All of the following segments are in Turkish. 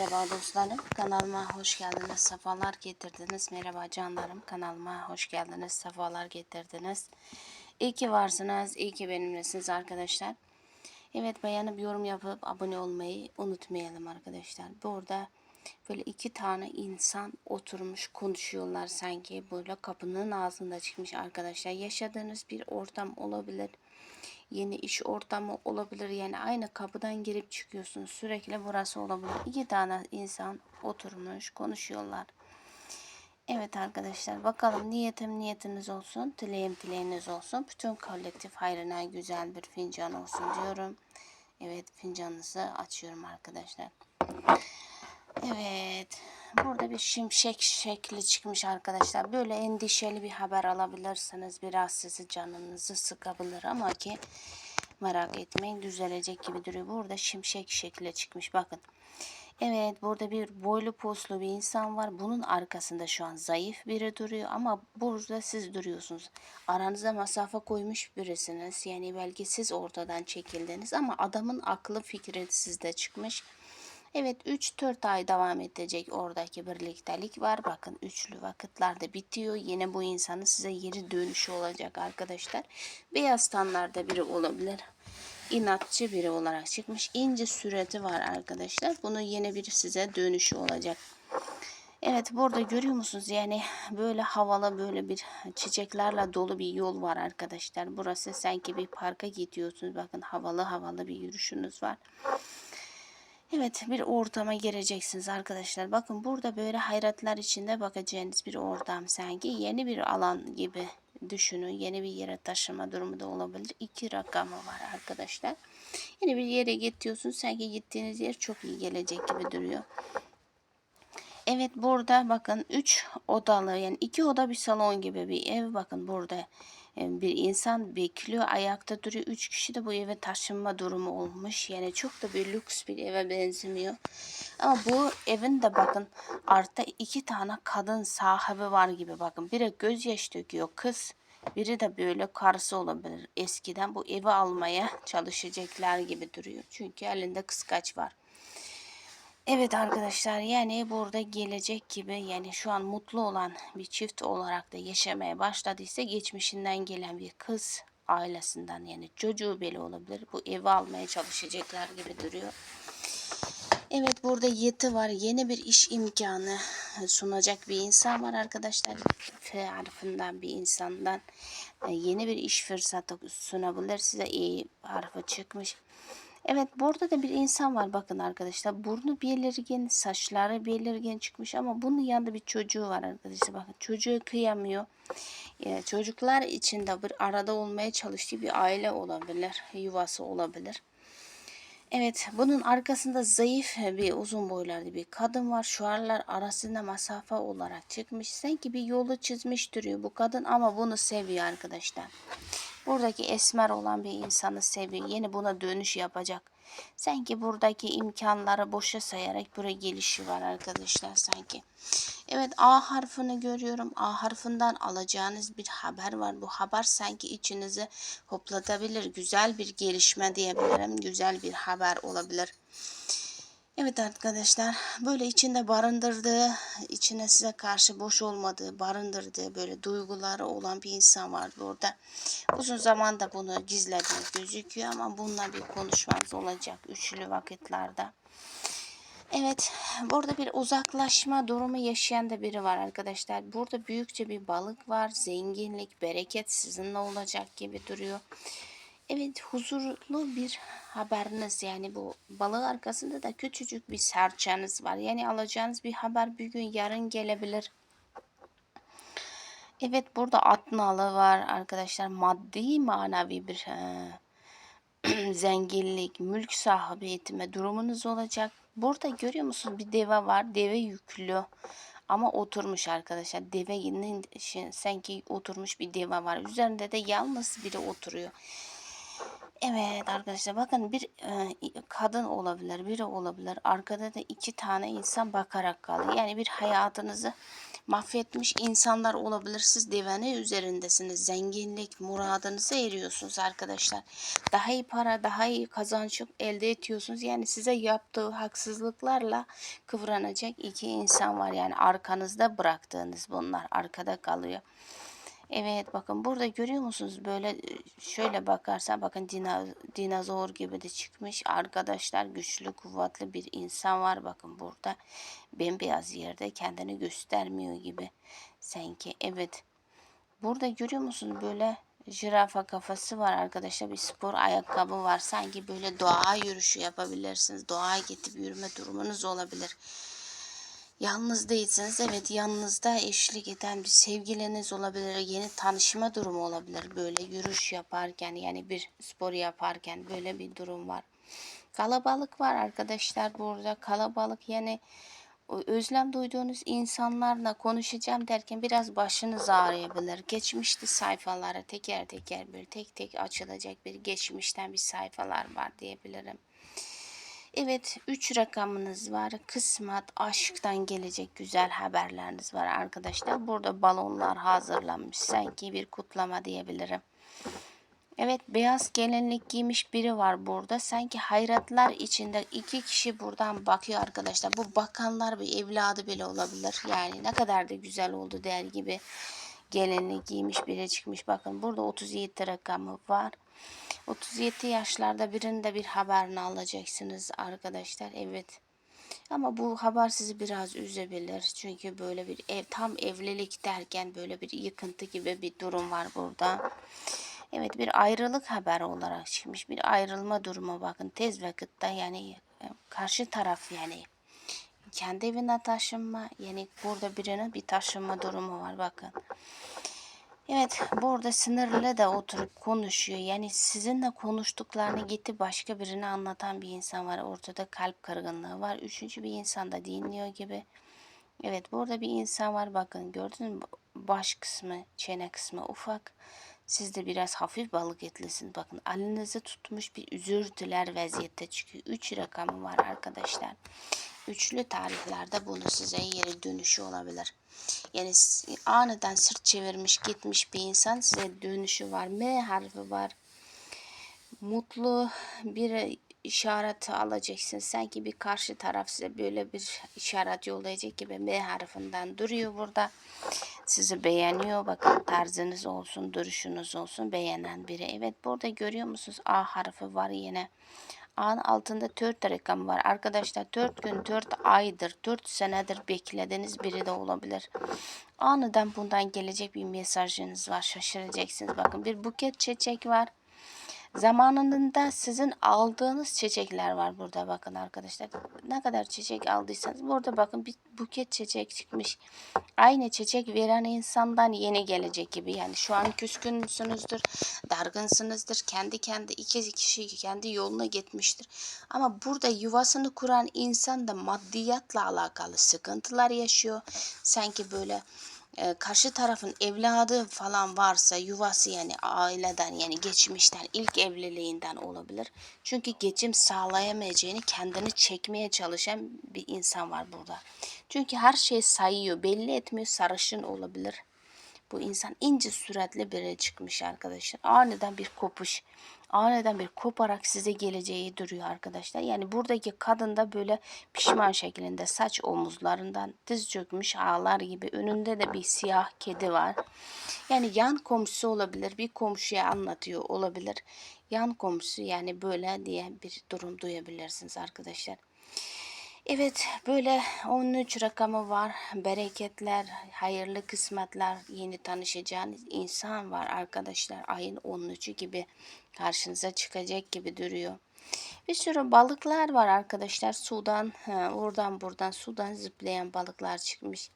Merhaba dostlarım, kanalıma hoş geldiniz, sefalar getirdiniz. Merhaba canlarım, kanalıma hoş geldiniz, sefalar getirdiniz. İyi ki varsınız, iyi ki benimlesiniz arkadaşlar. Evet beğenip yorum yapıp abone olmayı unutmayalım arkadaşlar. Burada böyle iki tane insan oturmuş konuşuyorlar sanki böyle kapının ağzında çıkmış arkadaşlar. Yaşadığınız bir ortam olabilir yeni iş ortamı olabilir. Yani aynı kapıdan girip çıkıyorsunuz. Sürekli burası olabilir. İki tane insan oturmuş konuşuyorlar. Evet arkadaşlar bakalım niyetim niyetiniz olsun. Dileğim dileğiniz olsun. Bütün kolektif hayrına güzel bir fincan olsun diyorum. Evet fincanınızı açıyorum arkadaşlar. Evet. Burada bir şimşek şekli çıkmış arkadaşlar. Böyle endişeli bir haber alabilirsiniz. Biraz sizi canınızı sıkabilir ama ki merak etmeyin düzelecek gibi duruyor. Burada şimşek şekli çıkmış. Bakın. Evet burada bir boylu poslu bir insan var. Bunun arkasında şu an zayıf biri duruyor ama burada siz duruyorsunuz. Aranıza mesafe koymuş birisiniz. Yani belki siz ortadan çekildiniz ama adamın aklı fikri sizde çıkmış. Evet 3-4 ay devam edecek oradaki birliktelik var. Bakın üçlü vakitlerde bitiyor. Yine bu insanın size geri dönüşü olacak arkadaşlar. Beyaz tanlarda biri olabilir. İnatçı biri olarak çıkmış. İnce süreti var arkadaşlar. Bunu yine bir size dönüşü olacak. Evet burada görüyor musunuz? Yani böyle havalı böyle bir çiçeklerle dolu bir yol var arkadaşlar. Burası sanki bir parka gidiyorsunuz. Bakın havalı havalı bir yürüyüşünüz var. Evet bir ortama gireceksiniz arkadaşlar. Bakın burada böyle hayratlar içinde bakacağınız bir ortam sanki yeni bir alan gibi düşünün. Yeni bir yere taşıma durumu da olabilir. İki rakamı var arkadaşlar. Yeni bir yere gidiyorsunuz. Sanki gittiğiniz yer çok iyi gelecek gibi duruyor. Evet burada bakın 3 odalı yani 2 oda bir salon gibi bir ev. Bakın burada bir insan bekliyor ayakta duruyor. Üç kişi de bu eve taşınma durumu olmuş. Yani çok da bir lüks bir eve benzemiyor. Ama bu evin de bakın artta iki tane kadın sahibi var gibi bakın. Biri gözyaş döküyor kız. Biri de böyle karısı olabilir. Eskiden bu evi almaya çalışacaklar gibi duruyor. Çünkü elinde kıskaç var. Evet arkadaşlar yani burada gelecek gibi yani şu an mutlu olan bir çift olarak da yaşamaya başladıysa geçmişinden gelen bir kız ailesinden yani çocuğu bile olabilir. Bu evi almaya çalışacaklar gibi duruyor. Evet burada yeti var. Yeni bir iş imkanı sunacak bir insan var arkadaşlar. F harfinden bir insandan e, yeni bir iş fırsatı sunabilir size. iyi harfi çıkmış. Evet burada da bir insan var bakın arkadaşlar. Burnu belirgin, saçları belirgin çıkmış ama bunun yanında bir çocuğu var arkadaşlar. Bakın çocuğu kıyamıyor. Ee, çocuklar içinde bir arada olmaya çalıştığı bir aile olabilir. Yuvası olabilir. Evet bunun arkasında zayıf bir uzun boylarda bir kadın var. Şu aralar arasında mesafe olarak çıkmış. Sanki bir yolu çizmiş duruyor bu kadın ama bunu seviyor arkadaşlar. Buradaki esmer olan bir insanı seviyor. Yeni buna dönüş yapacak. Sanki buradaki imkanları boşa sayarak buraya gelişi var arkadaşlar sanki. Evet A harfini görüyorum. A harfinden alacağınız bir haber var. Bu haber sanki içinizi hoplatabilir. Güzel bir gelişme diyebilirim. Güzel bir haber olabilir. Evet arkadaşlar böyle içinde barındırdığı, içine size karşı boş olmadığı, barındırdığı böyle duyguları olan bir insan var burada. Uzun zamanda bunu gizlediği gözüküyor ama bununla bir konuşmanız olacak üçlü vakitlerde. Evet burada bir uzaklaşma durumu yaşayan da biri var arkadaşlar. Burada büyükçe bir balık var. Zenginlik, bereket sizinle olacak gibi duruyor. Evet huzurlu bir haberiniz yani bu balığı arkasında da küçücük bir serçeniz var. Yani alacağınız bir haber bir gün yarın gelebilir. Evet burada at nalı var arkadaşlar. Maddi manevi bir e, zenginlik, mülk sahibi etme durumunuz olacak. Burada görüyor musunuz bir deve var. Deve yüklü ama oturmuş arkadaşlar. Devenin sanki oturmuş bir deve var. Üzerinde de yalnız biri oturuyor. Evet arkadaşlar bakın bir e, kadın olabilir, biri olabilir. Arkada da iki tane insan bakarak kalıyor. Yani bir hayatınızı mahvetmiş insanlar olabilir. Siz divane üzerindesiniz. Zenginlik, muradınıza eriyorsunuz arkadaşlar. Daha iyi para, daha iyi kazanç elde ediyorsunuz. Yani size yaptığı haksızlıklarla kıvranacak iki insan var. Yani arkanızda bıraktığınız bunlar arkada kalıyor. Evet bakın burada görüyor musunuz? Böyle e, şöyle bakarsan bakın dina, dinozor gibi de çıkmış. Arkadaşlar güçlü kuvvetli bir insan var. Bakın burada bembeyaz yerde kendini göstermiyor gibi. Sanki evet. Burada görüyor musunuz böyle jirafa kafası var. Arkadaşlar bir spor ayakkabı var. Sanki böyle doğa yürüyüşü yapabilirsiniz. Doğa gidip yürüme durumunuz olabilir Yalnız değilsiniz. Evet yanınızda eşlik eden bir sevgiliniz olabilir. Yeni tanışma durumu olabilir. Böyle yürüyüş yaparken yani bir spor yaparken böyle bir durum var. Kalabalık var arkadaşlar burada. Kalabalık yani özlem duyduğunuz insanlarla konuşacağım derken biraz başınız ağrıyabilir. Geçmişte sayfalara teker teker bir tek tek açılacak bir geçmişten bir sayfalar var diyebilirim. Evet 3 rakamınız var. Kısmet aşktan gelecek güzel haberleriniz var arkadaşlar. Burada balonlar hazırlanmış. Sanki bir kutlama diyebilirim. Evet beyaz gelinlik giymiş biri var burada. Sanki hayratlar içinde iki kişi buradan bakıyor arkadaşlar. Bu bakanlar bir evladı bile olabilir. Yani ne kadar da güzel oldu der gibi gelinlik giymiş biri çıkmış. Bakın burada 37 rakamı var. 37 yaşlarda birinde bir haberini alacaksınız arkadaşlar. Evet. Ama bu haber sizi biraz üzebilir. Çünkü böyle bir ev tam evlilik derken böyle bir yıkıntı gibi bir durum var burada. Evet bir ayrılık haberi olarak çıkmış. Bir ayrılma durumu bakın tez vakitte yani e, karşı taraf yani kendi evine taşınma yani burada birinin bir taşınma durumu var bakın. Evet burada sınırlı da oturup konuşuyor. Yani sizinle konuştuklarını gitti başka birine anlatan bir insan var. Ortada kalp kırgınlığı var. Üçüncü bir insan da dinliyor gibi. Evet burada bir insan var bakın gördünüz mü? Baş kısmı, çene kısmı ufak. Siz de biraz hafif balık etlisiniz. Bakın elinizi tutmuş bir üzür vaziyette çıkıyor. Üç rakamı var arkadaşlar. Üçlü tarihlerde bunu size yeri dönüşü olabilir. Yani aniden sırt çevirmiş gitmiş bir insan size dönüşü var. M harfi var. Mutlu bir işaret alacaksın. Sanki bir karşı taraf size böyle bir işaret yollayacak gibi M harfinden duruyor burada. Sizi beğeniyor. Bakın tarzınız olsun, duruşunuz olsun beğenen biri. Evet burada görüyor musunuz? A harfi var yine. A'nın altında 4 rakam var. Arkadaşlar 4 gün, 4 aydır, 4 senedir beklediğiniz biri de olabilir. Aniden bundan gelecek bir mesajınız var. Şaşıracaksınız. Bakın bir buket çiçek var. Zamanında sizin aldığınız çiçekler var burada bakın arkadaşlar. Ne kadar çiçek aldıysanız burada bakın bir buket çiçek çıkmış. Aynı çiçek veren insandan yeni gelecek gibi. Yani şu an küskünsünüzdür, dargınsınızdır. Kendi kendi iki kişi kendi yoluna gitmiştir. Ama burada yuvasını kuran insan da maddiyatla alakalı sıkıntılar yaşıyor. Sanki böyle karşı tarafın evladı falan varsa yuvası yani aileden yani geçmişten ilk evliliğinden olabilir. Çünkü geçim sağlayamayacağını kendini çekmeye çalışan bir insan var burada. Çünkü her şeyi sayıyor belli etmiyor sarışın olabilir bu insan ince süratli biri çıkmış arkadaşlar. Aniden bir kopuş. Aniden bir koparak size geleceği duruyor arkadaşlar. Yani buradaki kadın da böyle pişman şeklinde saç omuzlarından diz çökmüş ağlar gibi. Önünde de bir siyah kedi var. Yani yan komşusu olabilir. Bir komşuya anlatıyor olabilir. Yan komşusu yani böyle diye bir durum duyabilirsiniz arkadaşlar. Evet böyle 13 rakamı var. Bereketler, hayırlı kısmetler, yeni tanışacağınız insan var arkadaşlar. Ayın 13'ü gibi karşınıza çıkacak gibi duruyor. Bir sürü balıklar var arkadaşlar. Sudan, oradan buradan sudan zıplayan balıklar çıkmış.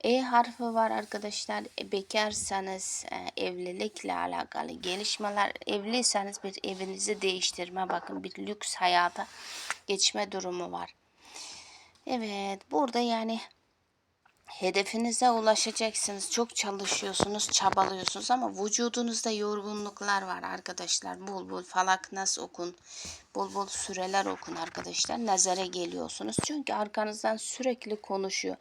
E harfi var arkadaşlar. E, bekarsanız e, evlilikle alakalı gelişmeler. Evliyseniz bir evinizi değiştirme bakın bir lüks hayata geçme durumu var. Evet burada yani Hedefinize ulaşacaksınız. Çok çalışıyorsunuz, çabalıyorsunuz ama vücudunuzda yorgunluklar var arkadaşlar. Bol bol falak nas okun. Bol bol süreler okun arkadaşlar. Nazara geliyorsunuz. Çünkü arkanızdan sürekli konuşuyor.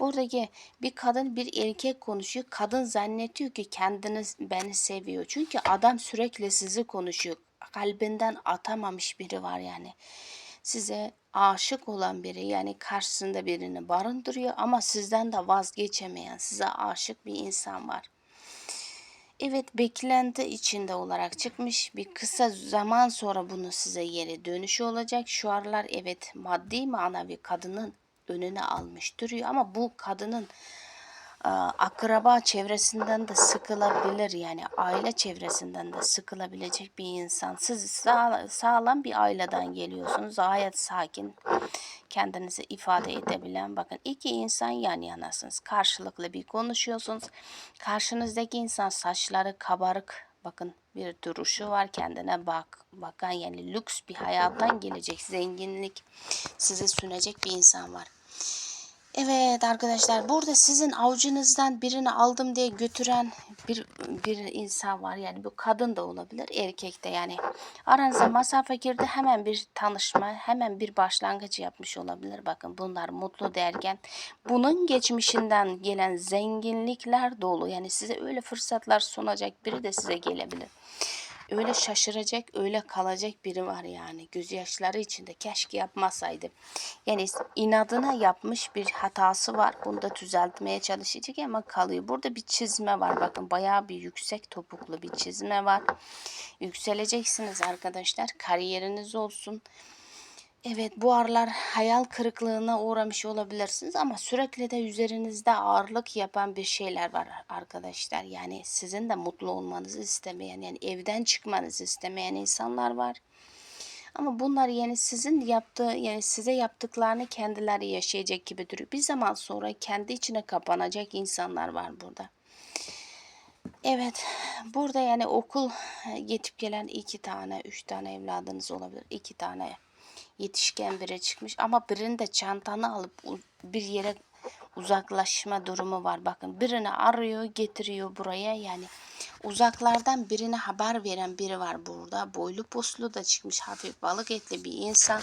Buradaki bir kadın bir erkek konuşuyor. Kadın zannediyor ki kendini beni seviyor. Çünkü adam sürekli sizi konuşuyor. Kalbinden atamamış biri var yani size aşık olan biri yani karşısında birini barındırıyor ama sizden de vazgeçemeyen size aşık bir insan var. Evet beklenti içinde olarak çıkmış bir kısa zaman sonra bunu size geri dönüşü olacak. Şu aralar evet maddi manevi kadının önüne almış duruyor ama bu kadının akraba çevresinden de sıkılabilir yani aile çevresinden de sıkılabilecek bir insan. Siz sağ, sağlam bir aileden geliyorsunuz. Gayet sakin kendinizi ifade edebilen bakın iki insan yan yanasınız. Karşılıklı bir konuşuyorsunuz. Karşınızdaki insan saçları kabarık bakın bir duruşu var kendine bak bakan yani lüks bir hayattan gelecek zenginlik size sunacak bir insan var. Evet arkadaşlar burada sizin avucunuzdan birini aldım diye götüren bir bir insan var. Yani bu kadın da olabilir, erkek de yani. Aranıza mesafe girdi hemen bir tanışma, hemen bir başlangıç yapmış olabilir. Bakın bunlar mutlu derken bunun geçmişinden gelen zenginlikler dolu. Yani size öyle fırsatlar sunacak biri de size gelebilir öyle şaşıracak, öyle kalacak biri var yani. Gözyaşları içinde keşke yapmasaydı. Yani inadına yapmış bir hatası var. Bunu da düzeltmeye çalışacak ama kalıyor. Burada bir çizme var. Bakın bayağı bir yüksek topuklu bir çizme var. Yükseleceksiniz arkadaşlar. Kariyeriniz olsun. Evet bu aralar hayal kırıklığına uğramış olabilirsiniz ama sürekli de üzerinizde ağırlık yapan bir şeyler var arkadaşlar. Yani sizin de mutlu olmanızı istemeyen yani evden çıkmanızı istemeyen insanlar var. Ama bunlar yani sizin yaptığı yani size yaptıklarını kendileri yaşayacak gibi duruyor. Bir zaman sonra kendi içine kapanacak insanlar var burada. Evet burada yani okul yetip gelen iki tane üç tane evladınız olabilir. iki tane yetişken biri çıkmış ama birinde çantanı alıp bir yere uzaklaşma durumu var. Bakın birini arıyor getiriyor buraya yani uzaklardan birine haber veren biri var burada. Boylu poslu da çıkmış hafif balık etli bir insan.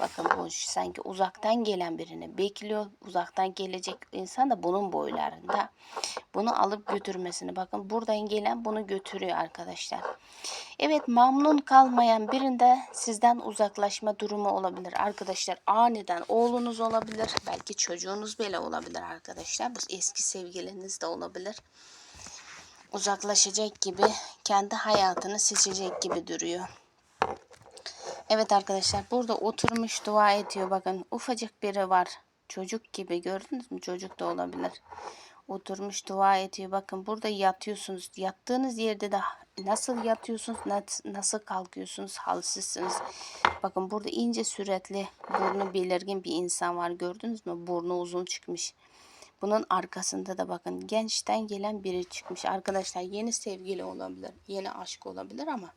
Bakın bu sanki uzaktan gelen birini bekliyor. Uzaktan gelecek insan da bunun boylarında. Bunu alıp götürmesini. Bakın buradan gelen bunu götürüyor arkadaşlar. Evet memnun kalmayan birinde sizden uzaklaşma durumu olabilir. Arkadaşlar aniden oğlunuz olabilir. Belki çocuğunuz bile olabilir arkadaşlar. Bu eski sevgiliniz de olabilir. Uzaklaşacak gibi kendi hayatını seçecek gibi duruyor. Evet arkadaşlar burada oturmuş dua ediyor. Bakın ufacık biri var. Çocuk gibi gördünüz mü? Çocuk da olabilir. Oturmuş dua ediyor. Bakın burada yatıyorsunuz. Yattığınız yerde de nasıl yatıyorsunuz, nasıl kalkıyorsunuz, halsizsiniz. Bakın burada ince süretli, burnu belirgin bir insan var. Gördünüz mü? Burnu uzun çıkmış. Bunun arkasında da bakın gençten gelen biri çıkmış. Arkadaşlar yeni sevgili olabilir, yeni aşk olabilir ama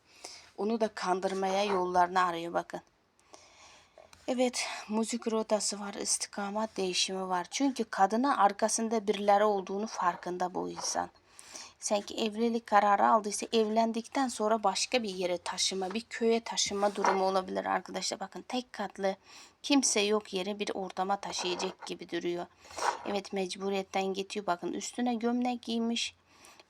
onu da kandırmaya yollarını arıyor bakın. Evet müzik rotası var istikamet değişimi var. Çünkü kadına arkasında birileri olduğunu farkında bu insan. Sanki evlilik kararı aldıysa evlendikten sonra başka bir yere taşıma, bir köye taşıma durumu olabilir arkadaşlar. Bakın tek katlı kimse yok yere bir ortama taşıyacak gibi duruyor. Evet mecburiyetten gidiyor. Bakın üstüne gömlek giymiş.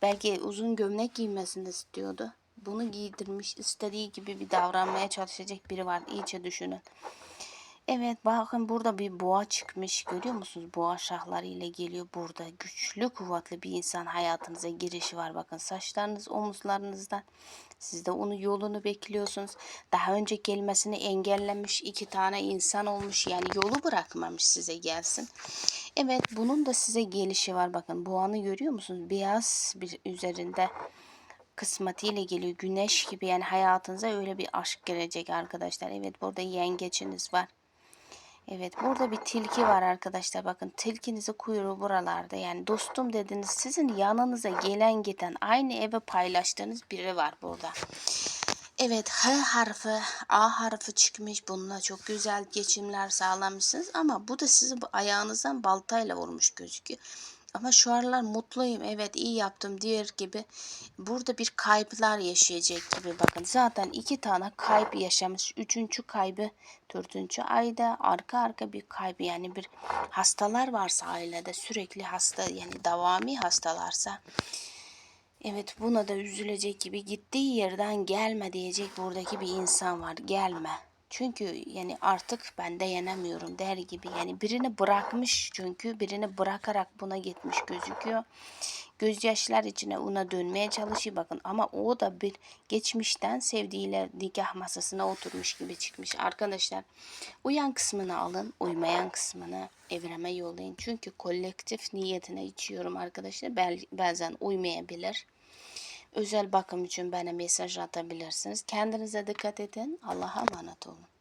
Belki uzun gömlek giymesini istiyordu bunu giydirmiş istediği gibi bir davranmaya çalışacak biri var. İyice düşünün. Evet bakın burada bir boğa çıkmış. Görüyor musunuz? Boğa şahları ile geliyor burada. Güçlü kuvvetli bir insan hayatınıza girişi var. Bakın saçlarınız omuzlarınızdan. Siz de onun yolunu bekliyorsunuz. Daha önce gelmesini engellemiş iki tane insan olmuş. Yani yolu bırakmamış size gelsin. Evet bunun da size gelişi var. Bakın boğanı görüyor musunuz? Beyaz bir üzerinde kısmetiyle geliyor. Güneş gibi yani hayatınıza öyle bir aşk gelecek arkadaşlar. Evet burada yengeçiniz var. Evet burada bir tilki var arkadaşlar. Bakın tilkinizi kuyruğu buralarda. Yani dostum dediniz sizin yanınıza gelen giden aynı eve paylaştığınız biri var burada. Evet H harfi, A harfi çıkmış. Bununla çok güzel geçimler sağlamışsınız. Ama bu da sizi bu ayağınızdan baltayla vurmuş gözüküyor. Ama şu aralar mutluyum. Evet iyi yaptım diğer gibi. Burada bir kayıplar yaşayacak gibi. Bakın zaten iki tane kayıp yaşamış. Üçüncü kaybı dördüncü ayda arka arka bir kaybı. Yani bir hastalar varsa ailede sürekli hasta yani davami hastalarsa Evet buna da üzülecek gibi gittiği yerden gelme diyecek buradaki bir insan var. Gelme. Çünkü yani artık ben dayanamıyorum der gibi. Yani birini bırakmış çünkü birini bırakarak buna gitmiş gözüküyor. Gözyaşlar içine ona dönmeye çalışıyor bakın ama o da bir geçmişten sevdiğiyle nikah masasına oturmuş gibi çıkmış. Arkadaşlar uyan kısmını alın uymayan kısmını evreme yollayın. Çünkü kolektif niyetine içiyorum arkadaşlar. Bel- Bazen uymayabilir. Özel bakım için bana mesaj atabilirsiniz. Kendinize dikkat edin. Allah'a emanet olun.